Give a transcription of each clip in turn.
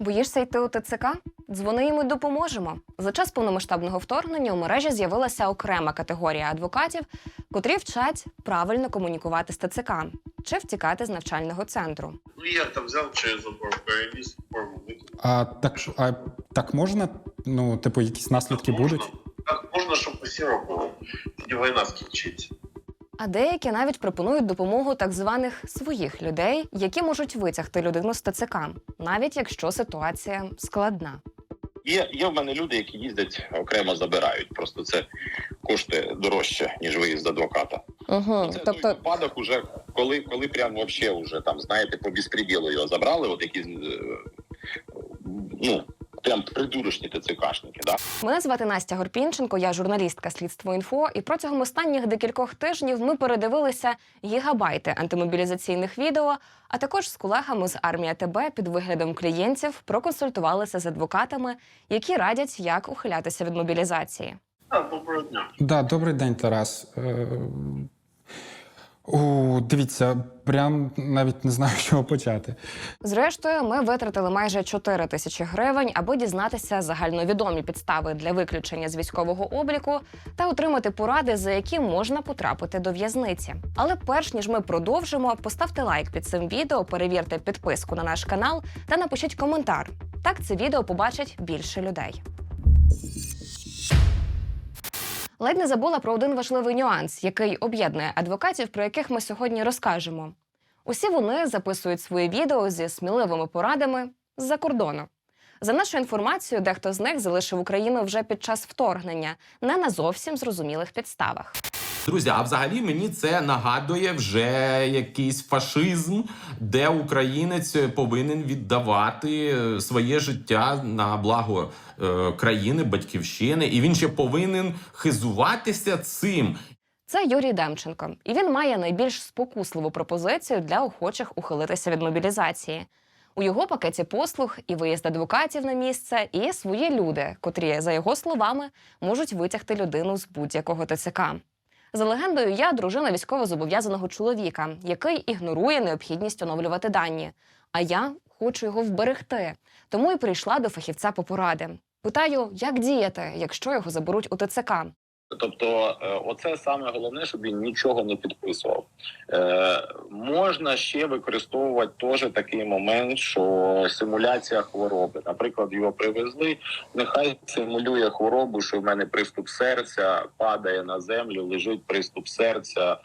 Боїшся йти у ТЦК? Дзвони і допоможемо. За час повномасштабного вторгнення у мережі з'явилася окрема категорія адвокатів, котрі вчать правильно комунікувати з ТЦК чи втікати з навчального центру. Ну, я там взяв через забор, перевіз форму. А так, а так можна? Ну, типу, якісь наслідки Можна. будуть? Так можна, щоб усі робили. Тоді війна скінчиться. А деякі навіть пропонують допомогу так званих своїх людей, які можуть витягти людину з ТЦК, навіть якщо ситуація складна. Є, є в мене люди, які їздять окремо забирають. Просто це коштує дорожче, ніж виїзд адвоката. Угу. Це той випадок, уже коли, коли прям вообще уже там, знаєте, по безпреділу його забрали, от які е, ну прям придурочні ТЦКшники, да. Мене звати Настя Горпінченко, я журналістка слідство інфо. І протягом останніх декількох тижнів ми передивилися гігабайти антимобілізаційних відео. А також з колегами з армія ТБ під виглядом клієнтів проконсультувалися з адвокатами, які радять, як ухилятися від мобілізації. Доброго дня. Да, добрий день, Тарас. О, дивіться, прям навіть не знаю, чого почати. Зрештою, ми витратили майже 4 тисячі гривень, аби дізнатися загальновідомі підстави для виключення з військового обліку та отримати поради, за які можна потрапити до в'язниці. Але перш ніж ми продовжимо, поставте лайк під цим відео, перевірте підписку на наш канал та напишіть коментар. Так це відео побачить більше людей. Ледь не забула про один важливий нюанс, який об'єднує адвокатів, про яких ми сьогодні розкажемо. Усі вони записують свої відео зі сміливими порадами з-за кордону. За нашою інформацією, дехто з них залишив Україну вже під час вторгнення, не на зовсім зрозумілих підставах. Друзі, а взагалі мені це нагадує вже якийсь фашизм, де українець повинен віддавати е, своє життя на благо е, країни, батьківщини, і він ще повинен хизуватися цим. Це Юрій Демченко, і він має найбільш спокусливу пропозицію для охочих ухилитися від мобілізації. У його пакеті послуг і виїзд адвокатів на місце, і свої люди, котрі, за його словами, можуть витягти людину з будь-якого ТЦК. За легендою, я дружина військовозобов'язаного чоловіка, який ігнорує необхідність оновлювати дані. А я хочу його вберегти, тому і прийшла до фахівця по поради. Питаю, як діяти, якщо його заберуть у ТЦК. Тобто, е, оце саме головне, щоб він нічого не підписував. Е, можна ще використовувати теж такий момент, що симуляція хвороби. Наприклад, його привезли. Нехай симулює хворобу, що в мене приступ серця, падає на землю, лежить приступ серця.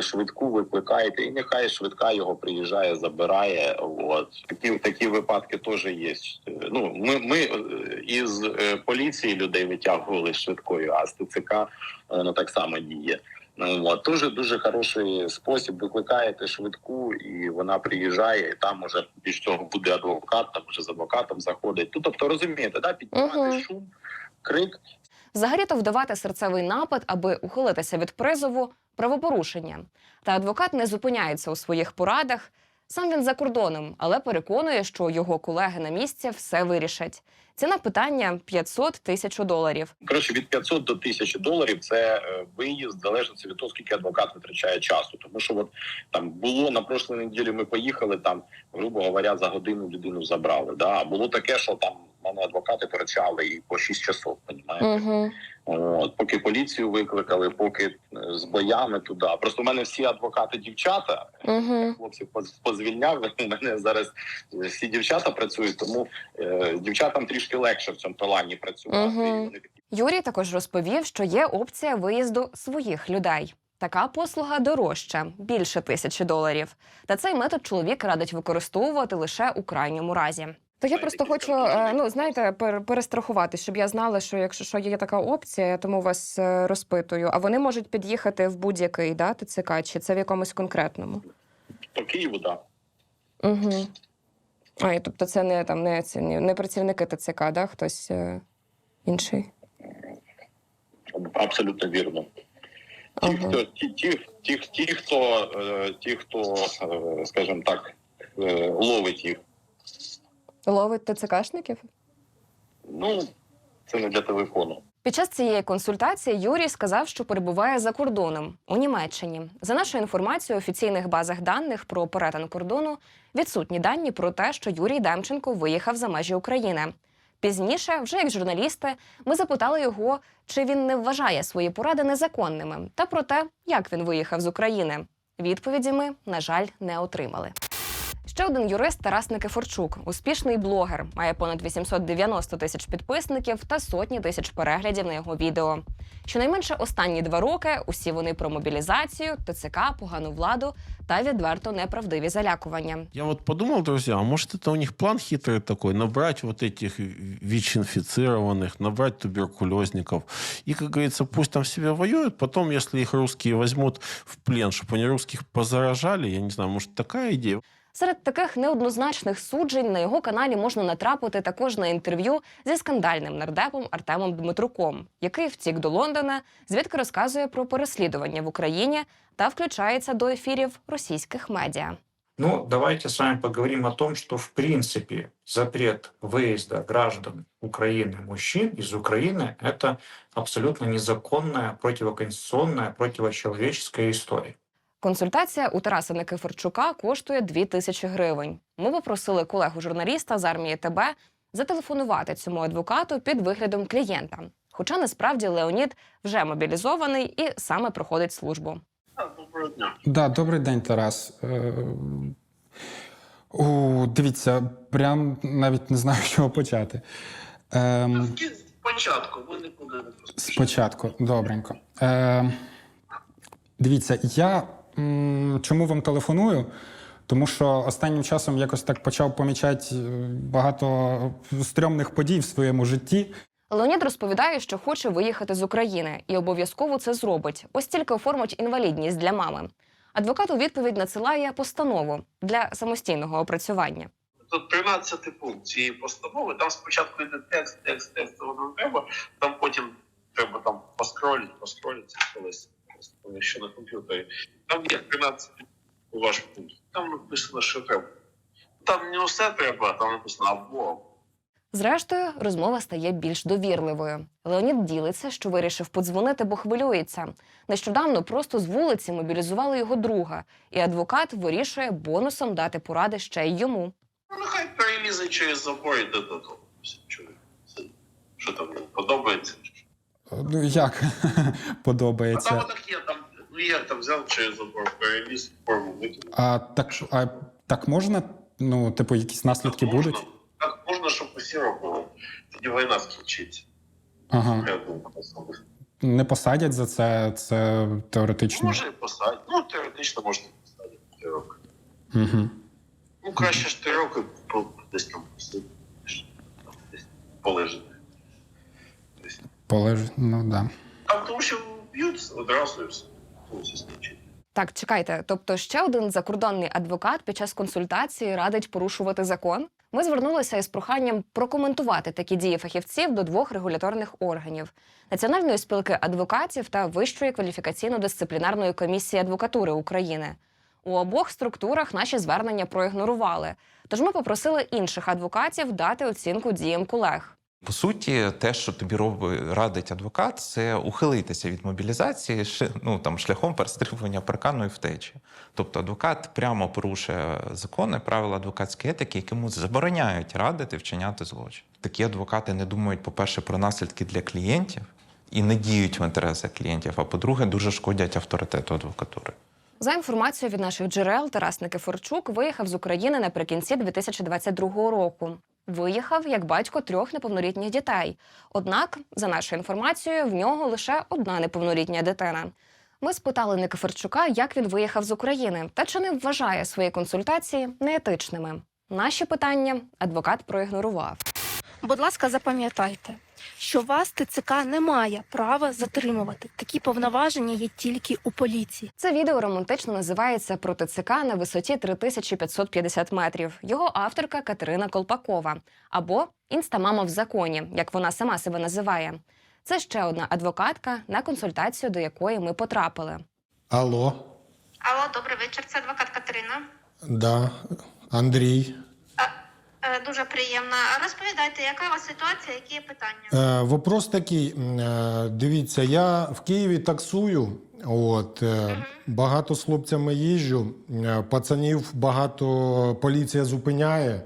Швидку викликаєте, і нехай швидка його приїжджає, забирає. От такі такі випадки теж є. Е, Ну ми, ми е, із е, поліції людей витягували швидкою, а з ТЦК воно так само діє. Ну, от. Дуже дуже хороший спосіб. Викликаєте швидку, і вона приїжджає, і там уже більш цього буде адвокат, там вже з адвокатом заходить. Ну, тобто розумієте, да, піднімати Мгм. шум, крик, Взагалі-то вдавати серцевий напад, аби ухилитися від призову правопорушення. Та адвокат не зупиняється у своїх порадах. Сам він за кордоном, але переконує, що його колеги на місці все вирішать. Ціна питання 500 тисяч доларів. Коротше, від 500 до 1000 доларів це е, виїзд в від того, скільки адвокат витрачає часу. Тому що от там було на прошлій неділі. Ми поїхали там, грубо говоря, за годину людину забрали. Да, було таке, що там мене адвокати втрачали і по 6 часов. Понімаєте? Угу. От, поки поліцію викликали, поки е, з боями туди. Просто в мене всі адвокати дівчата. Угу. Хлопців поз- позвільняв. У мене зараз всі дівчата працюють, тому е, дівчатам трішки легше в цьому плані працювати. І вони Юрій також розповів, що є опція виїзду своїх людей. Така послуга дорожча більше тисячі доларів. Та цей метод чоловік радить використовувати лише у крайньому разі. То я просто хочу, там е, ну знаєте, пер- перестрахувати, щоб я знала, що якщо що є така опція, я тому вас е, розпитую. А вони можуть під'їхати в будь-який да, ТЦК, чи це в якомусь конкретному? по Києву, да. Угу. А, і тобто це не там не, не працівники ТЦК, да? хтось е, інший. Абсолютно вірно. Ті, Ага. хто ті, ті, ті, ті, хто ті, хто, скажімо так, ловить їх. Ловить ТЦКшників? Ну це не для телефону. Під час цієї консультації Юрій сказав, що перебуває за кордоном у Німеччині. За нашою інформацією, у офіційних базах даних про перетин кордону відсутні дані про те, що Юрій Демченко виїхав за межі України. Пізніше, вже як журналісти, ми запитали його, чи він не вважає свої поради незаконними, та про те, як він виїхав з України. Відповіді ми, на жаль, не отримали. Ще один юрист Тарас Никифорчук, успішний блогер, має понад 890 тисяч підписників та сотні тисяч переглядів на його відео. Щонайменше останні два роки усі вони про мобілізацію, ТЦК, погану владу та відверто неправдиві залякування. Я вот подумал, друзья, а может это у них план хитрый такой, набрать вот этих ВИЧ-инфицированных, набрать туберкулезников. И, как говорится, пусть там себе воюют, потом, если их русские возьмут в плен, чтобы они русских позаражали, я не знаю, может такая идея? Серед таких неоднозначних суджень на його каналі можна натрапити також на інтерв'ю зі скандальним нардепом Артемом Дмитруком, який втік до Лондона, звідки розказує про переслідування в Україні та включається до ефірів російських медіа. Ну, давайте с вами поговорим о том, что в принципе запрет выезда граждан Украины, мужчин из Украины, это абсолютно незаконная, противоконституционная, противочеловеческая история. Консультація у Тараса Никифорчука коштує 2 тисячі гривень. Ми попросили колегу журналіста з армії ТБ зателефонувати цьому адвокату під виглядом клієнта. Хоча насправді Леонід вже мобілізований і саме проходить службу. Доброго дня. Да, добрий день, Тарас. Е, о, дивіться, прям навіть не знаю, з чого почати. Ем, Спочатку, ви нікуди не. Спочатку, добренько. Е, дивіться, я чому вам телефоную? Тому що останнім часом якось так почав помічати е, багато стрьомних подій в своєму житті. Леонід розповідає, що хоче виїхати з України і обов'язково це зробить. Ось тільки оформить інвалідність для мами. Адвокат у відповідь надсилає постанову для самостійного опрацювання. Тут 13 пункт цієї постанови. Там спочатку йде текст, текст, текст, воно треба. Там потім треба там поскролити, поскролити колись, якщо на комп'ютері. Там є 13 у ваш пункт. Там написано, що треба. Там не все треба, там написано або. Зрештою, розмова стає більш довірливою. Леонід ділиться, що вирішив подзвонити, бо хвилюється. Нещодавно просто з вулиці мобілізували його друга, і адвокат вирішує бонусом дати поради ще й йому. Ну, нехай перелізе через забор і йде додому. Що там подобається? Ну як подобається? А там отак є, там, як там взяв через забор, переліз, форму викинув. А так, а так можна? Ну, типу, якісь наслідки Так можна. будуть? Так можна, щоб усі робили. Тоді війна скінчиться. Ага. Моя думка особиста. Не посадять за це, це теоретично. Може і посадять. Ну, теоретично можна посадити три роки. Угу. Ну, краще ж три роки десь там посидиш, там десь полежати. Десь. Полеж... Ну да. Там тому що б'ють одразу і все. Так, чекайте. Тобто, ще один закордонний адвокат під час консультації радить порушувати закон. Ми звернулися із проханням прокоментувати такі дії фахівців до двох регуляторних органів: Національної спілки адвокатів та Вищої кваліфікаційно-дисциплінарної комісії адвокатури України. У обох структурах наші звернення проігнорували. Тож ми попросили інших адвокатів дати оцінку діям колег. По суті, те, що тобі робить радить адвокат, це ухилитися від мобілізації ну, там, шляхом перестрибування паркану і втечі. Тобто адвокат прямо порушує закони, правила адвокатської етики, які йому забороняють радити вчиняти злочин. Такі адвокати не думають, по-перше, про наслідки для клієнтів і не діють в інтересах клієнтів. А по-друге, дуже шкодять авторитету адвокатури. За інформацією від наших джерел, Тарас Никифорчук виїхав з України наприкінці 2022 року. Виїхав як батько трьох неповнолітніх дітей. Однак, за нашою інформацією, в нього лише одна неповнолітня дитина. Ми спитали Никифорчука, як він виїхав з України та чи не вважає свої консультації неетичними. Наші питання адвокат проігнорував. Будь ласка, запам'ятайте, що вас ТЦК не має права затримувати. Такі повноваження є тільки у поліції. Це відео романтично називається «Про ТЦК на висоті 3550 метрів. Його авторка Катерина Колпакова або Інстамама в законі, як вона сама себе називає. Це ще одна адвокатка, на консультацію до якої ми потрапили. Алло, Алло, добрий вечір. Це адвокат Катерина. да, Андрій. Е, Дуже приємно. Розповідайте, яка у вас ситуація, які є питання? Е, вопрос такий. е, Дивіться, я в Києві таксую. От, е, багато з хлопцями їжджу. е, Пацанів багато поліція зупиняє.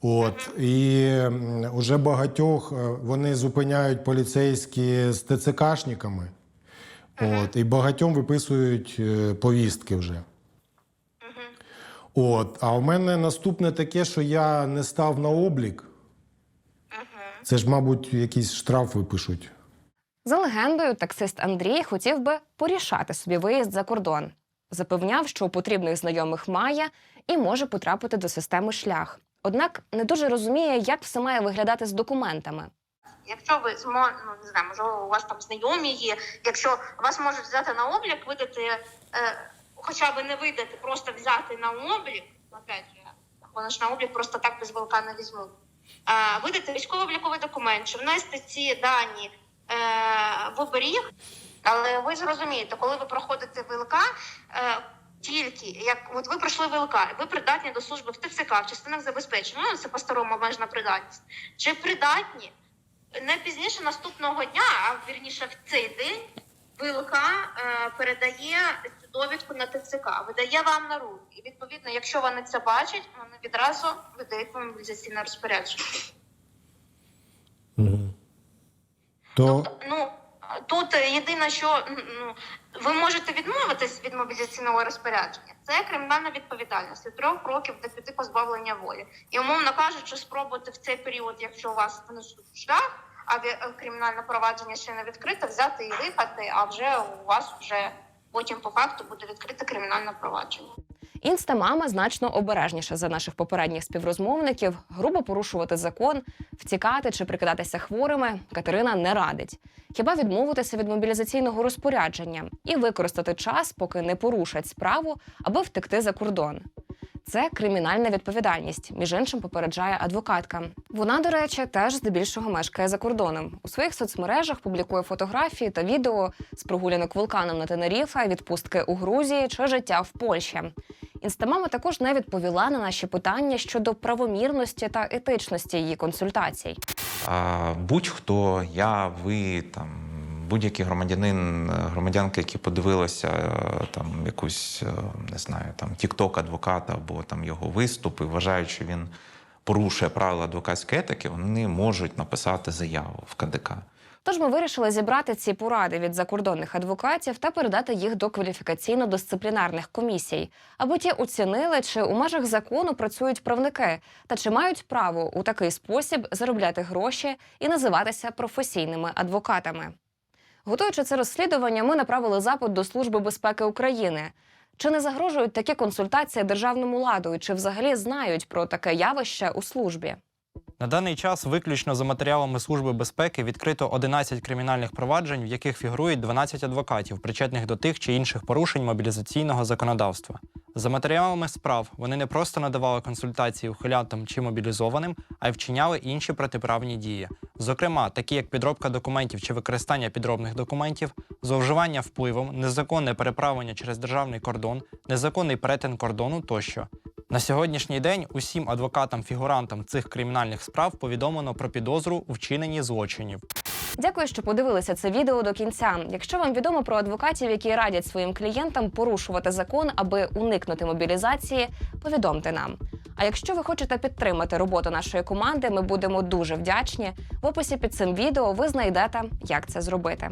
От, і м, уже багатьох вони зупиняють поліцейські з ТЦКшниками. От, і багатьом виписують повістки вже. От, а в мене наступне таке, що я не став на облік. Це ж, мабуть, якийсь штраф випишуть. За легендою, таксист Андрій хотів би порішати собі виїзд за кордон. Запевняв, що потрібних знайомих має і може потрапити до системи шлях. Однак не дуже розуміє, як все має виглядати з документами. Якщо ви змо... ну, не знаю, може у вас там знайомі є, якщо вас можуть взяти на облік, видати, е, хоча б не видати, просто взяти на облік, опять же, вони ж на облік просто так без вилка не візьмуть. Е, видати військово-обліковий документ, чи внести ці дані е, в оберіг, але ви зрозумієте, коли ви проходите ВЛК, е, тільки як от ви пройшли ВЛК, ви придатні до служби в ТЦК, в частинах забезпечення, ну це по-старому обмежена придатність. Чи придатні не пізніше наступного дня, а вірніше в цей день, ВЛК е, передає довідку на ТЦК, видає вам на руки. І відповідно, якщо вони це бачать, вони відразу видають вам мобілізаційне розпорядження. То Ну тут єдине, що ну, ви можете відмовитись від мобілізаційного розпорядження. Це кримінальна відповідальність від трьох років до п'яти позбавлення волі. І умовно кажучи, спробувати в цей період, якщо у вас внесуть шлях, а е, кримінальне провадження ще не відкрите, взяти і виїхати, а вже у вас вже потім по факту буде відкрите кримінальне провадження. Інстамама значно обережніша за наших попередніх співрозмовників. Грубо порушувати закон, втікати чи прикидатися хворими Катерина не радить. Хіба відмовитися від мобілізаційного розпорядження і використати час, поки не порушать справу, аби втекти за кордон. Це кримінальна відповідальність, між іншим попереджає адвокатка. Вона, до речі, теж здебільшого мешкає за кордоном. У своїх соцмережах публікує фотографії та відео з прогулянок вулканом на Тенеріфе, відпустки у Грузії чи життя в Польщі. Інстамама також не відповіла на наші питання щодо правомірності та етичності її консультацій. А, будь-хто, я, ви, там, будь-який громадянин, е, громадянки, які подивилися е, там якусь, е, не знаю, там тікток адвоката або там його виступи, вважають, що він порушує правила адвокатської етики, вони можуть написати заяву в КДК. Тож ми вирішили зібрати ці поради від закордонних адвокатів та передати їх до кваліфікаційно-дисциплінарних комісій, аби ті оцінили, чи у межах закону працюють правники та чи мають право у такий спосіб заробляти гроші і називатися професійними адвокатами. Готуючи це розслідування, ми направили запит до Служби безпеки України. Чи не загрожують такі консультації державному ладу, і чи взагалі знають про таке явище у службі? На даний час виключно за матеріалами Служби безпеки відкрито 11 кримінальних проваджень, в яких фігурують 12 адвокатів, причетних до тих чи інших порушень мобілізаційного законодавства. За матеріалами справ вони не просто надавали консультації ухилянтам чи мобілізованим, а й вчиняли інші протиправні дії. Зокрема, такі як підробка документів чи використання підробних документів, зловживання впливом, незаконне переправлення через державний кордон, незаконний перетин кордону тощо. На сьогоднішній день усім адвокатам-фігурантам цих кримінальних справ повідомлено про підозру у вчиненні злочинів. Дякую, що подивилися це відео до кінця. Якщо вам відомо про адвокатів, які радять своїм клієнтам порушувати закон, аби уникнути мобілізації, повідомте нам. А якщо ви хочете підтримати роботу нашої команди, ми будемо дуже вдячні. В описі під цим відео ви знайдете, як це зробити.